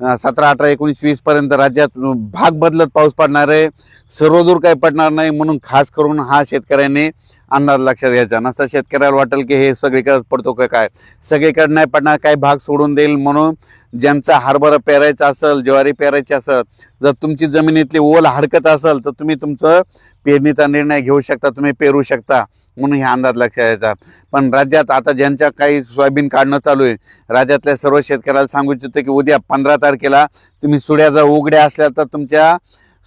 सतरा अठरा एकोणीस वीस पर्यंत राज्यात भाग बदलत पाऊस पडणार आहे. सर्वदूर काही पडणार नाही म्हणून खास करून हा शेतकऱ्यांनी अंदाज लक्षात घ्यायचा. नसता शेतकऱ्याला वाटेल की हे सगळीकडे पडतो का काय? सगळीकडे नाही पडणार काही भाग सोडून देईल म्हणून ज्यांचा हरभरा पेरायचा असेल ज्वारी पेरायची असेल जर तुमची जमिनीतली ओल हडकत असेल तर तुम्ही तुमचं पेरणीचा निर्णय घेऊ शकता तुम्ही पेरू शकता म्हणून हे अंदाज लक्षात यायचा पण राज्यात आता ज्यांच्या काही सोयाबीन काढणं चालू आहे राज्यातल्या सर्व शेतकऱ्याला सांगू इच्छितो की उद्या पंधरा तारखेला तुम्ही सुड्या जर उघड्या असल्या तर तुमच्या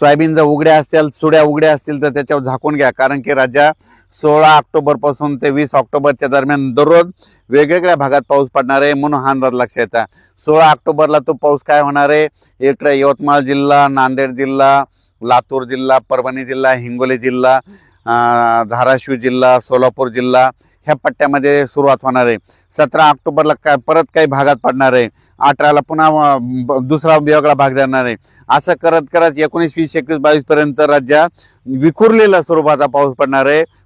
सोयाबीन जर उघड्या असतील सुड्या उघड्या असतील तर त्याच्यावर झाकून घ्या. कारण की राज्या सोळा ऑक्टोबरपासून ते वीस ऑक्टोबरच्या दरम्यान दररोज वेगवेगळ्या भागात पाऊस पडणार आहे म्हणून हा अंदाज लक्षात येतात सोळा ऑक्टोबरला तो पाऊस काय होणार आहे? इकडे यवतमाळ जिल्हा नांदेड जिल्हा लातूर जिल्हा परभणी जिल्हा हिंगोली जिल्हा धाराशिव जिल्हा सोलापूर जिल्हा ह्या पट्ट्यामध्ये सुरुवात होणार आहे. सतरा ऑक्टोबरला काय परत काही भागात पडणार आहे. अठराला पुन्हा ब- दुसरा वेगळा भाग देणार आहे. असं करत करत एकोणीस वीस एकवीस बावीसपर्यंत राज्यात विखुरलेला स्वरूपाचा पाऊस पडणार आहे.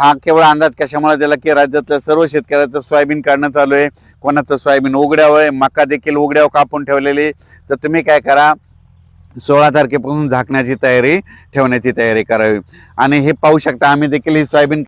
हा केवळ अंदाज कशामुळे दिला की राज्यातल्या सर्व शेतकऱ्याचं सोयाबीन काढणं चालू आहे. कोणाचं सोयाबीन उघड्यावर आहे मका देखील उघड्यावर कापून ठेवलेली तर तुम्ही काय करा सोळा तारखेपासून झाकण्याची तयारी ठेवण्याची तयारी करावी. आणि हे पाहू शकता आम्ही देखील ही सोयाबीन